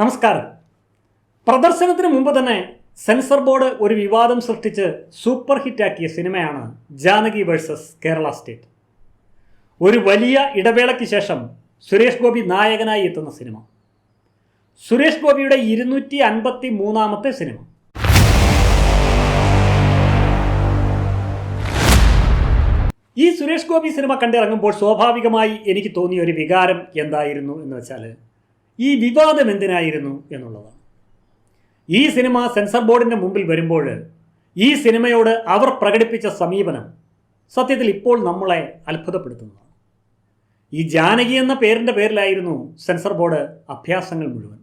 നമസ്കാരം. പ്രദർശനത്തിന് മുമ്പ് തന്നെ സെൻസർ ബോർഡ് ഒരു വിവാദം സൃഷ്ടിച്ച് സൂപ്പർ ഹിറ്റാക്കിയ സിനിമയാണ് ജാനകി വേഴ്സസ് കേരള സ്റ്റേറ്റ്. ഒരു വലിയ ഇടവേളയ്ക്ക് ശേഷം സുരേഷ് ഗോപി നായകനായി എത്തുന്ന സിനിമ. സുരേഷ് ഗോപിയുടെ ഇരുന്നൂറ്റി അൻപത്തി മൂന്നാമത്തെ സിനിമ. ഈ സുരേഷ് ഗോപി സിനിമ കണ്ടിറങ്ങുമ്പോൾ സ്വാഭാവികമായി എനിക്ക് തോന്നിയ ഒരു വികാരം എന്തായിരുന്നു എന്ന് വെച്ചാൽ ഈ വിവാദം എന്തിനായിരുന്നു എന്നുള്ളതാണ്. ഈ സിനിമ സെൻസർ ബോർഡിന്റെ മുമ്പിൽ വരുമ്പോൾ ഈ സിനിമയോട് അവർ പ്രകടിപ്പിച്ച സമീപനം സത്യത്തിൽ ഇപ്പോൾ നമ്മളെ അത്ഭുതപ്പെടുത്തുന്നതാണ്. ഈ ജാനകി എന്ന പേരിന്റെ പേരിലായിരുന്നു സെൻസർ ബോർഡ് അഭ്യാസങ്ങൾ മുഴുവൻ.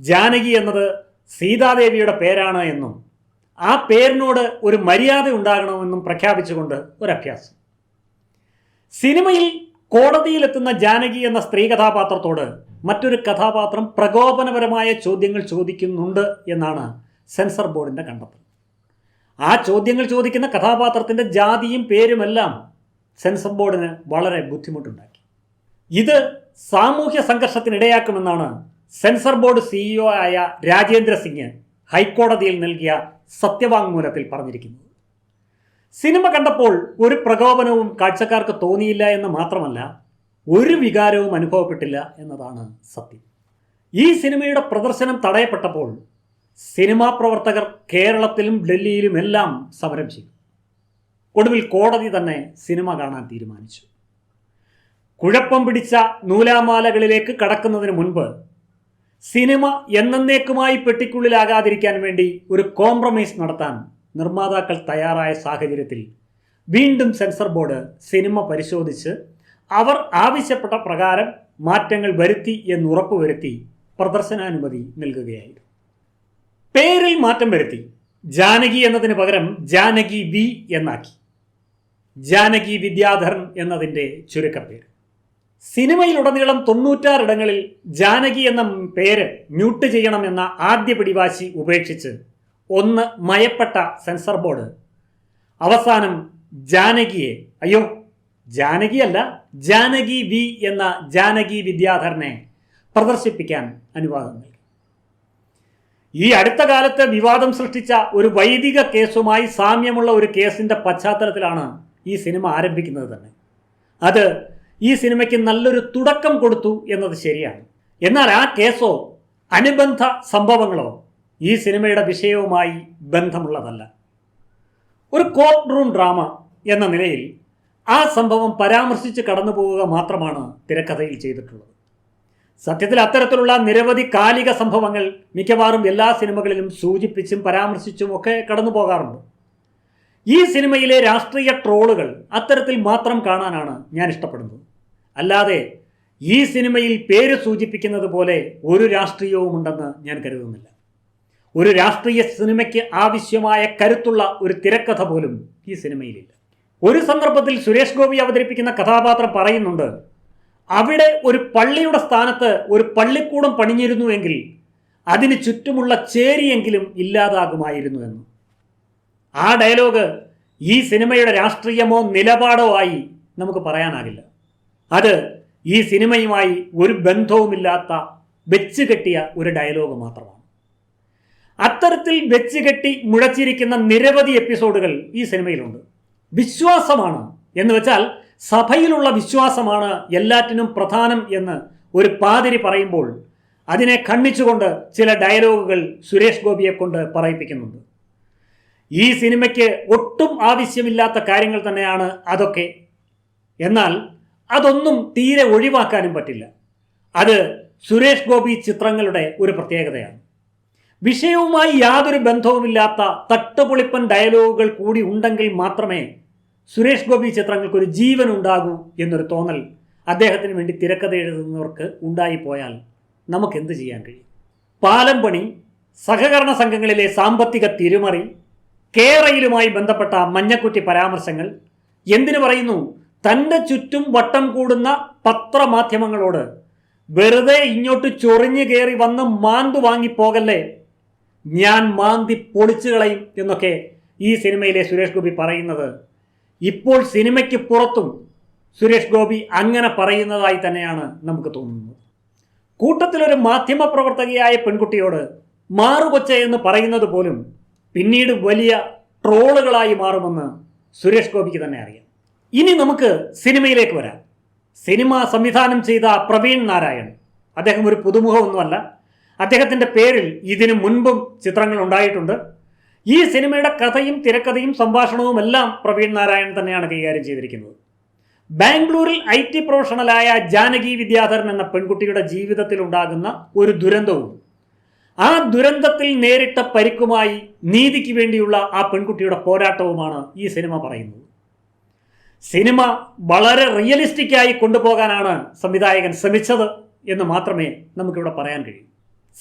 ജാനകി എന്നത് സീതാദേവിയുടെ പേരാണ് എന്നും ആ പേരിനോട് ഒരു മര്യാദ ഉണ്ടാകണമെന്നും പ്രഖ്യാപിച്ചുകൊണ്ട് ഒരു അഭ്യാസം സിനിമയിൽ കോടതിയിലെത്തുന്ന ജാനകി എന്ന സ്ത്രീ കഥാപാത്രത്തോട് മറ്റൊരു കഥാപാത്രം പ്രകോപനപരമായ ചോദ്യങ്ങൾ ചോദിക്കുന്നുണ്ട് എന്നാണ് സെൻസർ ബോർഡിന്റെ കണ്ടെത്തൽ. ആ ചോദ്യങ്ങൾ ചോദിക്കുന്ന കഥാപാത്രത്തിന്റെ ജാതിയും പേരുമെല്ലാം സെൻസർ ബോർഡിന് വളരെ ബുദ്ധിമുട്ടുണ്ടാക്കി. ഇത് സാമൂഹ്യ സംഘർഷത്തിനിടയാക്കുമെന്നാണ് സെൻസർ ബോർഡ് സിഇഒ ആയ രാജേന്ദ്ര സിംഗ് ഹൈക്കോടതിയിൽ നൽകിയ സത്യവാങ്മൂലത്തിൽ പറഞ്ഞിരിക്കുന്നത്. സിനിമ കണ്ടപ്പോൾ ഒരു പ്രകോപനവും കാഴ്ചക്കാർക്ക് തോന്നിയില്ല എന്ന് മാത്രമല്ല ഒരു വികാരവും അനുഭവപ്പെട്ടില്ല എന്നതാണ് സത്യം. ഈ സിനിമയുടെ പ്രദർശനം തടയപ്പെട്ടപ്പോൾ സിനിമാ പ്രവർത്തകർ കേരളത്തിലും ഡൽഹിയിലും എല്ലാം സമരം ചെയ്തു. ഒടുവിൽ കോടതി തന്നെ സിനിമ കാണാൻ തീരുമാനിച്ചു. കുഴപ്പം പിടിച്ച നൂലാമാലകളിലേക്ക് കടക്കുന്നതിന് മുൻപ് സിനിമ എന്നേക്കുമായി പെട്ടിക്കുള്ളിലാകാതിരിക്കാൻ വേണ്ടി ഒരു കോംപ്രമൈസ് നടത്താൻ നിർമ്മാതാക്കൾ തയ്യാറായ സാഹചര്യത്തിൽ വീണ്ടും സെൻസർ ബോർഡ് സിനിമ പരിശോധിച്ച് അവർ ആവശ്യപ്പെട്ട പ്രകാരം മാറ്റങ്ങൾ വരുത്തി എന്ന് ഉറപ്പുവരുത്തി പ്രദർശനാനുമതി നൽകുകയായിരുന്നു. പേരിൽ മാറ്റം വരുത്തി. ജാനകി എന്നതിന് പകരം ജാനകി വി എന്നാക്കി. ജാനകി വിദ്യാധരൻ എന്നതിന്റെ ചുരുക്കപ്പേര്. സിനിമയിലുടനീളം തൊണ്ണൂറ്റാറിടങ്ങളിൽ ജാനകി എന്ന പേര് മ്യൂട്ട് ചെയ്യണമെന്ന ആദ്യ പിടിവാശി ഉപേക്ഷിച്ച് ഒന്ന് മയപ്പെട്ട സെൻസർ ബോർഡ്. അവസാനം ജാനകിയെ അയ്യോ ജാനകിയല്ല ജാനകി വി എന്ന ജാനകി വിദ്യാധരനെ പ്രദർശിപ്പിക്കാൻ അനുവാദം നൽകി. ഈ അടുത്ത കാലത്ത് വിവാദം സൃഷ്ടിച്ച ഒരു വൈദിക കേസുമായി സാമ്യമുള്ള ഒരു കേസിന്റെ പശ്ചാത്തലത്തിലാണ് ഈ സിനിമ ആരംഭിക്കുന്നത് തന്നെ. അത് ഈ സിനിമയ്ക്ക് നല്ലൊരു തുടക്കം കൊടുത്തു എന്നത് ശരിയാണ്. എന്നാൽ ആ കേസോ അനുബന്ധ സംഭവങ്ങളോ ഈ സിനിമയുടെ വിഷയവുമായി ബന്ധമുള്ളതല്ല. ഒരു കോർട്ട് റൂം ഡ്രാമ എന്ന നിലയിൽ ആ സംഭവം പരാമർശിച്ച് കടന്നു പോവുക മാത്രമാണ് തിരക്കഥയിൽ ചെയ്തിട്ടുള്ളത്. സത്യത്തിൽ അത്തരത്തിലുള്ള നിരവധി കാലിക സംഭവങ്ങൾ മിക്കവാറും എല്ലാ സിനിമകളിലും സൂചിപ്പിച്ചും പരാമർശിച്ചും ഒക്കെ കടന്നു പോകാറുണ്ട്. ഈ സിനിമയിലെ രാഷ്ട്രീയ ട്രോളുകൾ അത്തരത്തിൽ മാത്രം കാണാനാണ് ഞാൻ ഇഷ്ടപ്പെടുന്നത്. അല്ലാതെ ഈ സിനിമയിൽ പേര് സൂചിപ്പിക്കുന്നത് പോലെ ഒരു രാഷ്ട്രീയവും ഉണ്ടെന്ന് ഞാൻ കരുതുന്നില്ല. ഒരു രാഷ്ട്രീയ സിനിമയ്ക്ക് ആവശ്യമായ കരുത്തുള്ള ഒരു തിരക്കഥ പോലും ഈ സിനിമയിലില്ല. ഒരു സന്ദർഭത്തിൽ സുരേഷ് ഗോപി അവതരിപ്പിക്കുന്ന കഥാപാത്രം പറയുന്നുണ്ട് അവിടെ ഒരു പള്ളിയുടെ സ്ഥാനത്ത് ഒരു പള്ളിക്കൂടം പണിഞ്ഞിരുന്നുവെങ്കിൽ അതിന് ചുറ്റുമുള്ള ചേരിയെങ്കിലും ഇല്ലാതാകുമായിരുന്നു എന്ന്. ആ ഡയലോഗ് ഈ സിനിമയുടെ രാഷ്ട്രീയമോ നിലപാടോ ആയി നമുക്ക് പറയാനാകില്ല. അത് ഈ സിനിമയുമായി ഒരു ബന്ധവുമില്ലാത്ത വെച്ച് കെട്ടിയ ഒരു ഡയലോഗ് മാത്രമാണ്. അത്തരത്തിൽ വെച്ച് കെട്ടി മുഴച്ചിരിക്കുന്ന നിരവധി എപ്പിസോഡുകൾ ഈ സിനിമയിലുണ്ട്. വിശ്വാസമാണ് എന്ന് വെച്ചാൽ സഭയിലുള്ള വിശ്വാസമാണ് എല്ലാറ്റിനും പ്രധാനം എന്ന് ഒരു പാതിരി പറയുമ്പോൾ അതിനെ ഖണ്ഡിച്ചുകൊണ്ട് ചില ഡയലോഗുകൾ സുരേഷ് ഗോപിയെ കൊണ്ട് പറയിപ്പിക്കുന്നുണ്ട്. ഈ സിനിമയ്ക്ക് ഒട്ടും ആവശ്യമില്ലാത്ത കാര്യങ്ങൾ തന്നെയാണ് അതൊക്കെ. എന്നാൽ അതൊന്നും തീരെ ഒഴിവാക്കാനും പറ്റില്ല. അത് സുരേഷ് ഗോപി ചിത്രങ്ങളുടെ ഒരു പ്രത്യേകതയാണ്. വിഷയവുമായി യാതൊരു ബന്ധവുമില്ലാത്ത തട്ടുപൊളിപ്പൻ ഡയലോഗുകൾ കൂടി ഉണ്ടെങ്കിൽ മാത്രമേ സുരേഷ് ഗോപി ചിത്രങ്ങൾക്ക് ഒരു ജീവൻ ഉണ്ടാകൂ എന്നൊരു തോന്നൽ അദ്ദേഹത്തിന് വേണ്ടി തിരക്കഥ എഴുതുന്നവർക്ക് ഉണ്ടായിപ്പോയാൽ നമുക്ക് എന്ത് ചെയ്യാൻ കഴിയും? പാലം പണി സഹകരണ സംഘങ്ങളിലെ സാമ്പത്തിക തിരുമറി കേരയിലുമായി ബന്ധപ്പെട്ട മഞ്ഞക്കുറ്റി പരാമർശങ്ങൾ എന്തിനു പറയുന്നു? തന്റെ ചുറ്റും വട്ടം കൂടുന്ന പത്രമാധ്യമങ്ങളോട് വെറുതെ ഇങ്ങോട്ട് ചൊറിഞ്ഞു കയറി വന്ന് മാന്തു വാങ്ങിപ്പോകല്ലേ? ഞാൻ മാന്തി പൊളിച്ചു കളയും എന്നൊക്കെ ഈ സിനിമയിലെ സുരേഷ് ഗോപി പറയുന്നത് ഇപ്പോൾ സിനിമയ്ക്ക് പുറത്തും സുരേഷ് ഗോപി അങ്ങനെ പറയുന്നതായി തന്നെയാണ് നമുക്ക് തോന്നുന്നത്. കൂട്ടത്തിലൊരു മാധ്യമ പ്രവർത്തകയായ പെൺകുട്ടിയോട് മാറുകൊച്ച എന്ന് പറയുന്നത് പോലും പിന്നീട് വലിയ ട്രോളുകളായി മാറുമെന്ന് സുരേഷ് ഗോപിക്ക് തന്നെ അറിയാം. ഇനി നമുക്ക് സിനിമയിലേക്ക് വരാം. സിനിമ സംവിധാനം ചെയ്ത പ്രവീൺ നാരായൺ. അദ്ദേഹം ഒരു പുതുമുഖമൊന്നുമല്ല. അദ്ദേഹത്തിന്റെ പേരിൽ ഇതിനു മുൻപും ചിത്രങ്ങൾ ഉണ്ടായിട്ടുണ്ട്. ഈ സിനിമയുടെ കഥയും തിരക്കഥയും സംഭാഷണവും എല്ലാം പ്രവീൺ നാരായൺ തന്നെയാണ് കൈകാര്യം ചെയ്തിരിക്കുന്നത്. ബാംഗ്ലൂരിൽ ഐ ടി പ്രൊഫഷണലായ ജാനകി വിദ്യാധരൻ എന്ന പെൺകുട്ടിയുടെ ജീവിതത്തിൽ ഉണ്ടാകുന്ന ഒരു ദുരന്തവും ആ ദുരന്തത്തിൽ നേരിട്ട പരിക്കുമായി നീതിക്ക് വേണ്ടിയുള്ള ആ പെൺകുട്ടിയുടെ പോരാട്ടവുമാണ് ഈ സിനിമ പറയുന്നത്. സിനിമ വളരെ റിയലിസ്റ്റിക്കായി കൊണ്ടുപോകാനാണ് സംവിധായകൻ ശ്രമിച്ചത് എന്ന് മാത്രമേ നമുക്കിവിടെ പറയാൻ കഴിയൂ.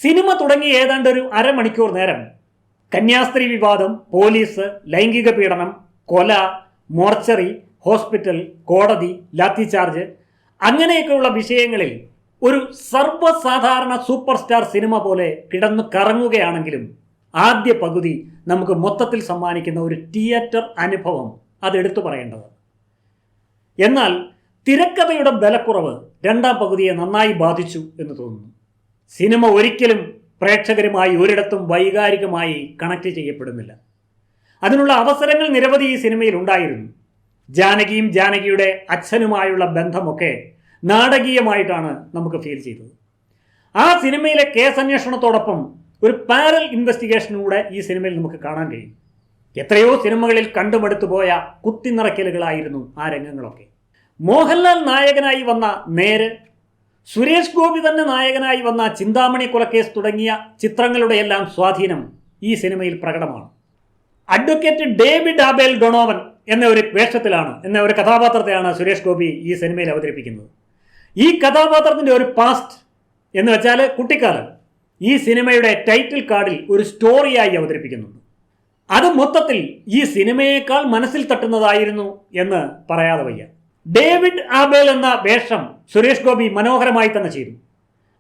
സിനിമ തുടങ്ങി ഏതാണ്ട് ഒരു അരമണിക്കൂർ നേരം കന്യാസ്ത്രീ വിവാദം പോലീസ് ലൈംഗിക പീഡനം കൊല മോർച്ചറി ഹോസ്പിറ്റൽ കോടതി ലാത്തിചാർജ് അങ്ങനെയൊക്കെയുള്ള വിഷയങ്ങളിൽ ഒരു സർവസാധാരണ സൂപ്പർ സ്റ്റാർ സിനിമ പോലെ കിടന്നു കറങ്ങുകയാണെങ്കിലും ആദ്യ പകുതി നമുക്ക് മൊത്തത്തിൽ സമ്മാനിക്കുന്ന ഒരു തിയേറ്റർ അനുഭവം അതെടുത്തു പറയേണ്ടത് എന്നാൽ തിരക്കഥയുടെ ബലക്കുറവ് രണ്ടാം പകുതിയെ നന്നായി ബാധിച്ചു എന്ന് തോന്നുന്നു. സിനിമ ഒരിക്കലും പ്രേക്ഷകരുമായി ഒരിടത്തും വൈകാരികമായി കണക്ട് ചെയ്യപ്പെടുന്നില്ല. അതിനുള്ള അവസരങ്ങൾ നിരവധി ഈ സിനിമയിൽ ഉണ്ടായിരുന്നു. ജാനകിയും ജാനകിയുടെ അച്ഛനുമായുള്ള ബന്ധമൊക്കെ നാടകീയമായിട്ടാണ് നമുക്ക് ഫീൽ ചെയ്തത്. ആ സിനിമയിലെ കേസ് അന്വേഷണത്തോടൊപ്പം ഒരു പാരൽ ഇൻവെസ്റ്റിഗേഷനിലൂടെ ഈ സിനിമയിൽ നമുക്ക് കാണാൻ കഴിയും. എത്രയോ സിനിമകളിൽ കണ്ടുമടുത്തു പോയ കുത്തിനിറക്കലുകളായിരുന്നു ആ രംഗങ്ങളൊക്കെ. മോഹൻലാൽ നായകനായി വന്ന നേര് സുരേഷ് ഗോപി തന്നെ നായകനായി വന്ന ചിന്താമണി കൊലക്കേസ് തുടങ്ങിയ ചിത്രങ്ങളുടെയെല്ലാം സ്വാധീനം ഈ സിനിമയിൽ പ്രകടമാണ്. അഡ്വക്കേറ്റ് ഡേവിഡ് ആബേൽ ഡൊണോവൻ എന്ന ഒരു വേഷത്തിലാണ് എന്ന ഒരു കഥാപാത്രത്തെയാണ് സുരേഷ് ഗോപി ഈ സിനിമയിൽ അവതരിപ്പിക്കുന്നത്. ഈ കഥാപാത്രത്തിന്റെ ഒരു പാസ്റ്റ് എന്ന് വെച്ചാൽ കുട്ടിക്കാലം ഈ സിനിമയുടെ ടൈറ്റിൽ കാർഡിൽ ഒരു സ്റ്റോറിയായി അവതരിപ്പിക്കുന്നുണ്ട്. അത് മൊത്തത്തിൽ ഈ സിനിമയേക്കാൾ മനസ്സിൽ തട്ടുന്നതായിരുന്നു എന്ന് പറയാതെ വയ്യ. ഡേവിഡ് ആബേൽ എന്ന വേഷം സുരേഷ് ഗോപി മനോഹരമായി തന്നെ ചെയ്തു.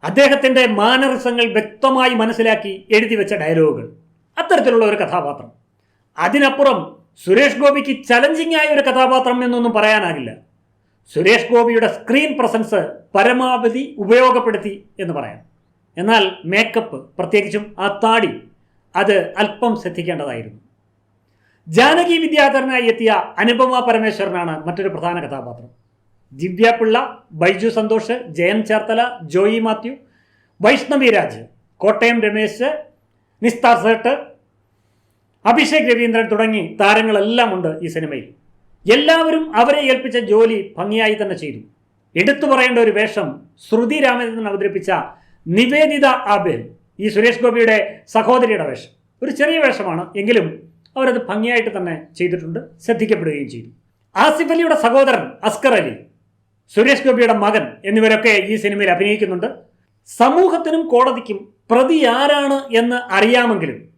അദ്ദേഹത്തിന്റെ മാനറിസങ്ങൾ വ്യക്തമായി മനസ്സിലാക്കി എഴുതി വെച്ച ഡയലോഗുകൾ. അത്തരത്തിലുള്ള ഒരു കഥാപാത്രം. അതിനപ്പുറം സുരേഷ് ഗോപിക്ക് ചലഞ്ചിങ് ആയ ഒരു കഥാപാത്രം എന്നൊന്നും പറയാനാകില്ല. സുരേഷ് ഗോപിയുടെ സ്ക്രീൻ പ്രസൻസ് പരമാവധി ഉപയോഗപ്പെടുത്തി എന്ന് പറയാം. എന്നാൽ മേക്കപ്പ് പ്രത്യേകിച്ചും ആ താടി അത് അല്പം ശ്രദ്ധിക്കേണ്ടതായിരുന്നു. ജാനകി വിദ്യാധരനായി എത്തിയ അനുപമ പരമേശ്വരനാണ് മറ്റൊരു പ്രധാന കഥാപാത്രം. ദിവ്യ പിള്ള ബൈജു സന്തോഷ് ജയൻ ചേർത്തല ജോയി മാത്യു വൈഷ്ണവി രാജ് കോട്ടയം രമേശ് നിസ്താർ സേട്ട് അഭിഷേക് രവീന്ദ്രൻ തുടങ്ങി താരങ്ങളെല്ലാം ഉണ്ട് ഈ സിനിമയിൽ. എല്ലാവരും അവരെ ഏൽപ്പിച്ച ജോലി ഭംഗിയായി തന്നെ ചെയ്തു. എടുത്തു പറയേണ്ട ഒരു വേഷം ശ്രുതി രാമചന്ദ്രൻ അവതരിപ്പിച്ച നിവേദിത ആബേൽ ഈ സുരേഷ് ഗോപിയുടെ സഹോദരിയുടെ വേഷം. ഒരു ചെറിയ വേഷമാണ് എങ്കിലും അവരത് ഭംഗിയായിട്ട് തന്നെ ചെയ്തിട്ടുണ്ട് ശ്രദ്ധിക്കപ്പെടുകയും ചെയ്തു. ആസിഫ് അലിയുടെ സഹോദരൻ അസ്കർ അലി സുരേഷ് ഗോപിയുടെ മകൻ എന്നിവരൊക്കെ ഈ സിനിമയിൽ അഭിനയിക്കുന്നുണ്ട്. സമൂഹത്തിനും കോടതിക്കും പ്രതി ആരാണ് എന്ന് അറിയാമെങ്കിലും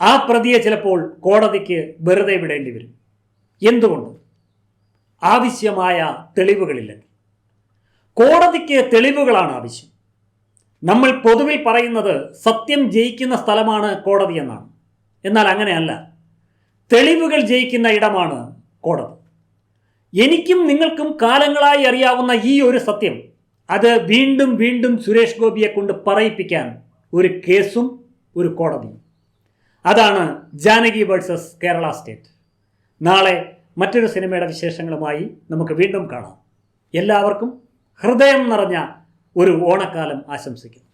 ആ പ്രതിയെ ചിലപ്പോൾ കോടതിക്ക് വെറുതെ വിടേണ്ടി വരും. എന്തുകൊണ്ട്? ആവശ്യമായ തെളിവുകളില്ലെങ്കിൽ കോടതിക്ക് തെളിവുകളാണ് ആവശ്യം. നമ്മൾ പൊതുവിൽ പറയുന്നത് സത്യം ജയിക്കുന്ന സ്ഥലമാണ് കോടതി എന്നാണ്. എന്നാൽ അങ്ങനെയല്ല. തെളിവുകൾ ജയിക്കുന്ന ഇടമാണ് കോടതി. എനിക്കും നിങ്ങൾക്കും കാലങ്ങളായി അറിയാവുന്ന ഈ ഒരു സത്യം അത് വീണ്ടും വീണ്ടും സുരേഷ് ഗോപിയെ കൊണ്ട് പറയിപ്പിക്കാൻ ഒരു കേസും ഒരു കോടതിയും. അതാണ് ജാനകി വേഴ്സസ് കേരള സ്റ്റേറ്റ്. നാളെ മറ്റൊരു സിനിമയുടെ വിശേഷങ്ങളുമായി നമുക്ക് വീണ്ടും കാണാം. എല്ലാവർക്കും ഹൃദയം നിറഞ്ഞ ഒരു ഓണക്കാലം ആശംസിക്കുന്നു.